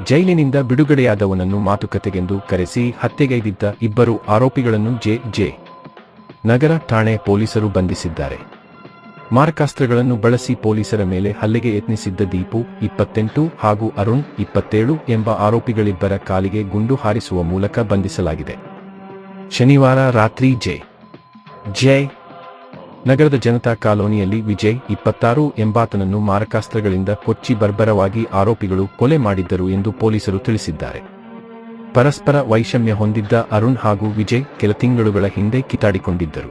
ಜೈಲಿನಿಂದ ಬಿಡುಗಡೆಯಾದವನನ್ನು ಮಾತುಕತೆಗೆಂದು ಕರೆಸಿ ಹತ್ಯೆಗೈದಿದ್ದ ಇಬ್ಬರು ಆರೋಪಿಗಳನ್ನು ಜೆ ಜೆ ನಗರ ಠಾಣೆ ಪೊಲೀಸರು ಬಂಧಿಸಿದ್ದಾರೆ. ಮಾರಕಾಸ್ತ್ರಗಳನ್ನು ಬಳಸಿ ಪೊಲೀಸರ ಮೇಲೆ ಹಲ್ಲೆಗೆ ಯತ್ನಿಸಿದ್ದ ದೀಪು ಇಪ್ಪತ್ತೆಂಟು ಹಾಗೂ ಅರುಣ್ ಇಪ್ಪತ್ತೇಳು ಎಂಬ ಆರೋಪಿಗಳಿಬ್ಬರ ಕಾಲಿಗೆ ಗುಂಡು ಹಾರಿಸುವ ಮೂಲಕ ಬಂಧಿಸಲಾಗಿದೆ. ಶನಿವಾರ ರಾತ್ರಿ ಜೆ ಜೆ ನಗರದ ಜನತಾ ಕಾಲೋನಿಯಲ್ಲಿ ವಿಜಯ್ ಇಪ್ಪತ್ತಾರು ಎಂಬಾತನನ್ನು ಮಾರಕಾಸ್ತ್ರಗಳಿಂದ ಕೊಚ್ಚಿ ಬರ್ಬರವಾಗಿ ಆರೋಪಿಗಳು ಕೊಲೆ ಮಾಡಿದ್ದರು ಎಂದು ಪೊಲೀಸರು ತಿಳಿಸಿದ್ದಾರೆ. ಪರಸ್ಪರ ವೈಷಮ್ಯ ಹೊಂದಿದ್ದ ಅರುಣ್ ಹಾಗೂ ವಿಜಯ್ ಕೆಲ ತಿಂಗಳುಗಳ ಹಿಂದೆ ಕಿತ್ತಾಡಿಕೊಂಡಿದ್ದರು.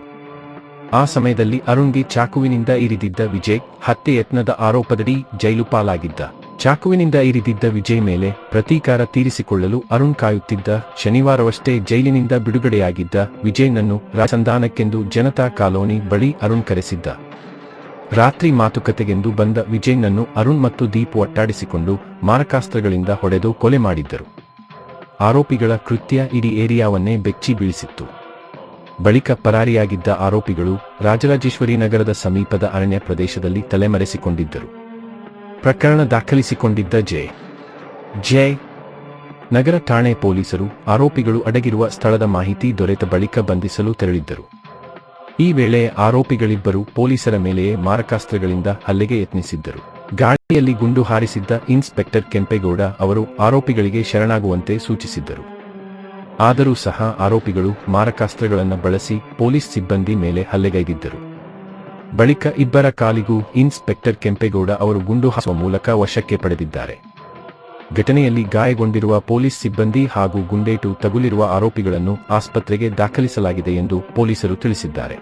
ಆ ಸಮಯದಲ್ಲಿ ಅರುಣ್ಗೆ ಚಾಕುವಿನಿಂದ ಇರಿದಿದ್ದ ವಿಜಯ್ ಹತ್ಯೆ ಯತ್ನದ ಆರೋಪದಡಿ ಜೈಲು ಪಾಲಾಗಿದ್ದ. ಚಾಕುವಿನಿಂದ ಇರಿದಿದ್ದ ವಿಜಯ್ ಮೇಲೆ ಪ್ರತೀಕಾರ ತೀರಿಸಿಕೊಳ್ಳಲು ಅರುಣ್ ಕಾಯುತ್ತಿದ್ದ ಶನಿವಾರವಷ್ಟೇ ಜೈಲಿನಿಂದ ಬಿಡುಗಡೆಯಾಗಿದ್ದ ವಿಜಯ್ನನ್ನು ರಾಜಸಂಧಾನಕ್ಕೆಂದು ಜನತಾ ಕಾಲೋನಿ ಬಳಿ ಅರುಣ್ ಕರೆಸಿದ್ದ. ರಾತ್ರಿ ಮಾತುಕತೆಗೆಂದು ಬಂದ ವಿಜಯ್ನನ್ನು ಅರುಣ್ ಮತ್ತು ದೀಪ್ ಒಟ್ಟಾಡಿಸಿಕೊಂಡು ಮಾರಕಾಸ್ತ್ರಗಳಿಂದ ಹೊಡೆದು ಕೊಲೆ ಮಾಡಿದ್ದರು. ಆರೋಪಿಗಳ ಕೃತ್ಯ ಇಡೀ ಏರಿಯಾವನ್ನೇ ಬೆಚ್ಚಿ ಬೀಳಿಸಿತ್ತು. ಬಳಿಕ ಪರಾರಿಯಾಗಿದ್ದ ಆರೋಪಿಗಳು ರಾಜರಾಜೇಶ್ವರಿ ನಗರದ ಸಮೀಪದ ಅರಣ್ಯ ಪ್ರದೇಶದಲ್ಲಿ ತಲೆಮರೆಸಿಕೊಂಡಿದ್ದರು. ಪ್ರಕರಣ ದಾಖಲಿಸಿಕೊಂಡಿದ್ದ ಜೆ. ಜೆ. ನಗರ ಠಾಣೆ ಪೊಲೀಸರು ಆರೋಪಿಗಳು ಅಡಗಿರುವ ಸ್ಥಳದ ಮಾಹಿತಿ ದೊರೆತ ಬಳಿಕ ಬಂಧಿಸಲು ತೆರಳಿದ್ದರು. ಈ ವೇಳೆ ಆರೋಪಿಗಳಿಬ್ಬರು ಪೊಲೀಸರ ಮೇಲೆಯೇ ಮಾರಕಾಸ್ತ್ರಗಳಿಂದ ಹಲ್ಲೆಗೆ ಯತ್ನಿಸಿದ್ದರು. ಗಾಳಿಯಲ್ಲಿ ಗುಂಡು ಹಾರಿಸಿದ್ದ ಇನ್ಸ್ಪೆಕ್ಟರ್ ಕೆಂಪೇಗೌಡ ಅವರು ಆರೋಪಿಗಳಿಗೆ ಶರಣಾಗುವಂತೆ ಸೂಚಿಸಿದ್ದರು. ಆದರೂ ಸಹ ಆರೋಪಿಗಳು ಮಾರಕಾಸ್ತ್ರಗಳನ್ನು ಬಳಸಿ ಪೊಲೀಸ್ ಸಿಬ್ಬಂದಿ ಮೇಲೆ ಹಲ್ಲೆಗೈದಿದ್ದರು. ಬಳಿಕ ಇಬ್ಬರ ಕಾಲಿಗೂ ಇನ್ಸ್ಪೆಕ್ಟರ್ ಕೆಂಪೇಗೌಡ ಅವರು ಗುಂಡು ಹಾಸುವ ಮೂಲಕ ವಶಕ್ಕೆ ಪಡೆದಿದ್ದಾರೆ. ಘಟನೆಯಲ್ಲಿ ಗಾಯಗೊಂಡಿರುವ ಪೊಲೀಸ್ ಸಿಬ್ಬಂದಿ ಹಾಗೂ ಗುಂಡೇಟು ತಗುಲಿರುವ ಆರೋಪಿಗಳನ್ನು ಆಸ್ಪತ್ರೆಗೆ ದಾಖಲಿಸಲಾಗಿದೆ ಎಂದು ಪೊಲೀಸರು ತಿಳಿಸಿದ್ದಾರೆ.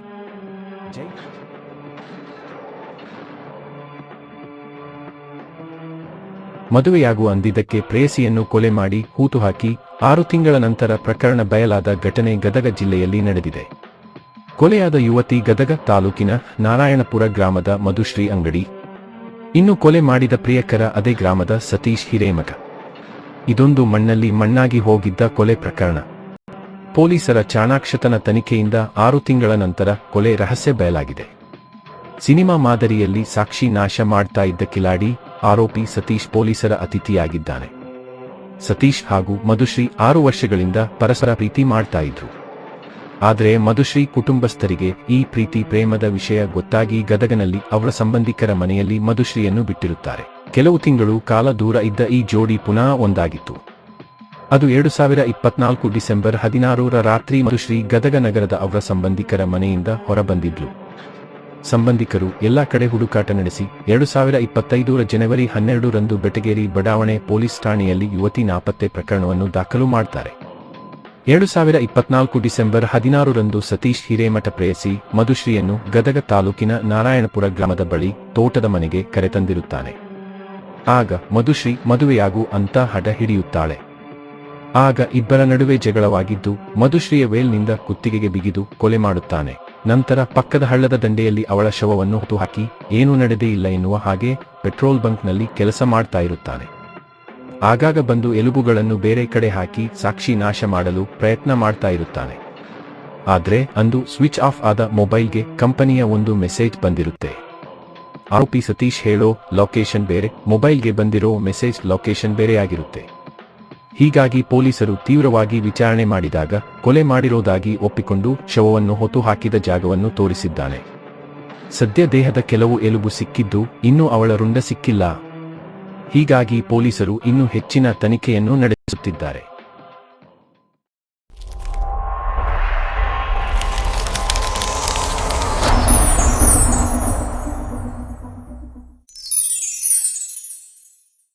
ಮದುವೆಯಾಗುವ ಅಂದಿದ್ದಕ್ಕೆ ಪ್ರೇಯಸಿಯನ್ನು ಕೊಲೆ ಮಾಡಿ ಹೂತು ಹಾಕಿ ಆರು ತಿಂಗಳ ನಂತರ ಪ್ರಕರಣ ಬಯಲಾದ ಘಟನೆ ಗದಗ ಜಿಲ್ಲೆಯಲ್ಲಿ ನಡೆದಿದೆ. ಕೊಲೆಯಾದ ಯುವತಿ ಗದಗ ತಾಲೂಕಿನ ನಾರಾಯಣಪುರ ಗ್ರಾಮದ ಮಧುಶ್ರೀ ಅಂಗಡಿ. ಇನ್ನು ಕೊಲೆ ಮಾಡಿದ ಪ್ರಿಯಕರ ಅದೇ ಗ್ರಾಮದ ಸತೀಶ್ ಹಿರೇಮಠ. ಇದೊಂದು ಮಣ್ಣಲ್ಲಿ ಮಣ್ಣಾಗಿ ಹೋಗಿದ್ದ ಕೊಲೆ ಪ್ರಕರಣ. ಪೊಲೀಸರ ಚಾಣಾಕ್ಷತನ ತನಿಖೆಯಿಂದ ಆರು ತಿಂಗಳ ನಂತರ ಕೊಲೆ ರಹಸ್ಯ ಬಯಲಾಗಿದೆ. ಸಿನಿಮಾ ಮಾದರಿಯಲ್ಲಿ ಸಾಕ್ಷಿ ನಾಶ ಮಾಡ್ತಾ ಇದ್ದ ಕಿಲಾಡಿ ಆರೋಪಿ ಸತೀಶ್ ಪೊಲೀಸರ ಅತಿಥಿಯಾಗಿದ್ದಾನೆ. ಸತೀಶ್ ಹಾಗೂ ಮಧುಶ್ರೀ ಆರು ವರ್ಷಗಳಿಂದ ಪರಸ್ಪರ ಪ್ರೀತಿ ಮಾಡ್ತಾ ಇದ್ರು. ಆದರೆ ಮಧುಶ್ರೀ ಕುಟುಂಬಸ್ಥರಿಗೆ ಈ ಪ್ರೀತಿ ಪ್ರೇಮದ ವಿಷಯ ಗೊತ್ತಾಗಿ ಗದಗನಲ್ಲಿ ಅವಳ ಸಂಬಂಧಿಕರ ಮನೆಯಲ್ಲಿ ಮಧುಶ್ರೀಯನ್ನು ಬಿಟ್ಟಿರುತ್ತಾರೆ. ಕೆಲವು ತಿಂಗಳು ಕಾಲ ದೂರ ಇದ್ದ ಈ ಜೋಡಿ ಪುನಃ ಒಂದಾಗಿತ್ತು. ಅದು ಎರಡು ಸಾವಿರ ಇಪ್ಪತ್ನಾಲ್ಕು ಡಿಸೆಂಬರ್ ಹದಿನಾರರ ರಾತ್ರಿ ಮಧುಶ್ರೀ ಗದಗ ನಗರದ ಅವರ ಸಂಬಂಧಿಕರ ಮನೆಯಿಂದ ಹೊರಬಂದಿದ್ಲು. ಸಂಬಂಧಿಕರು ಎಲ್ಲ ಕಡೆ ಹುಡುಕಾಟ ನಡೆಸಿ ಎರಡು ಸಾವಿರ ಇಪ್ಪತ್ತೈದರ ಜನವರಿ ಹನ್ನೆರಡರಂದು ಬೆಟಗೇರಿ ಬಡಾವಣೆ ಪೊಲೀಸ್ ಠಾಣೆಯಲ್ಲಿ ಯುವತಿ ನಾಪತ್ತೆ ಪ್ರಕರಣವನ್ನು ದಾಖಲು ಮಾಡ್ತಾರೆ. ಎರಡು ಸಾವಿರ ಇಪ್ಪತ್ನಾಲ್ಕು ಡಿಸೆಂಬರ್ ಹದಿನಾರರಂದು ಸತೀಶ್ ಹಿರೇಮಠ ಪ್ರೇಯಸಿ ಮಧುಶ್ರೀಯನ್ನು ಗದಗ ತಾಲೂಕಿನ ನಾರಾಯಣಪುರ ಗ್ರಾಮದ ಬಳಿ ತೋಟದ ಮನೆಗೆ ಕರೆತಂದಿರುತ್ತಾನೆ ಆಗ ಮಧುಶ್ರೀ ಮದುವೆಯಾಗು ಅಂತ ಹಠ ಹಿಡಿಯುತ್ತಾಳೆ. ಆಗ ಇಬ್ಬರ ನಡುವೆ ಜಗಳವಾಗಿದ್ದು ಮಧುಶ್ರೀಯ ವೇಲ್ನಿಂದ ಕುತ್ತಿಗೆಗೆ ಬಿಗಿದು ಕೊಲೆ ಮಾಡುತ್ತಾನೆ. ನಂತರ ಪಕ್ಕದ ಹಳ್ಳದ ದಂಡೆಯಲ್ಲಿ ಅವಳ ಶವವನ್ನು ಹೊತ್ತು ಹಾಕಿ, ಏನೂ ನಡೆದೇ ಇಲ್ಲ ಎನ್ನುವ ಹಾಗೆ ಪೆಟ್ರೋಲ್ ಬಂಕ್ನಲ್ಲಿ ಕೆಲಸ ಮಾಡ್ತಾ ಇರುತ್ತಾನೆ. ಆಗಾಗ ಬಂದು ಎಲುಬುಗಳನ್ನು ಬೇರೆ ಕಡೆ ಹಾಕಿ ಸಾಕ್ಷಿ ನಾಶ ಮಾಡಲು ಪ್ರಯತ್ನ ಮಾಡ್ತಾ ಇರುತ್ತಾನೆ. ಆದರೆ ಅಂದು ಸ್ವಿಚ್ ಆಫ್ ಆದ ಮೊಬೈಲ್ಗೆ ಕಂಪನಿಯ ಒಂದು ಮೆಸೇಜ್ ಬಂದಿರುತ್ತೆ. ಆರೋಪಿ ಸತೀಶ್ ಹೇಳೋ ಲೊಕೇಶನ್ ಬೇರೆ, ಮೊಬೈಲ್ಗೆ ಬಂದಿರೋ ಮೆಸೇಜ್ ಲೊಕೇಶನ್ ಬೇರೆಯಾಗಿರುತ್ತೆ ಹೀಗಾಗಿ ಪೊಲೀಸರು ತೀವ್ರವಾಗಿ ವಿಚಾರಣೆ ಮಾಡಿದಾಗ ಕೊಲೆ ಮಾಡಿರೋದಾಗಿ ಒಪ್ಪಿಕೊಂಡು ಶವವನ್ನು ಹೊತ್ತು ಹಾಕಿದ ಜಾಗವನ್ನು ತೋರಿಸಿದ್ದಾನೆ. ಸದ್ಯ ದೇಹದ ಕೆಲವು ಎಲುಬು ಸಿಕ್ಕಿದ್ದು ಇನ್ನೂ ಅವಳ ರುಂಡ ಸಿಕ್ಕಿಲ್ಲ. ಹೀಗಾಗಿ ಪೊಲೀಸರು ಇನ್ನೂ ಹೆಚ್ಚಿನ ತನಿಖೆಯನ್ನು ನಡೆಸುತ್ತಿದ್ದಾರೆ.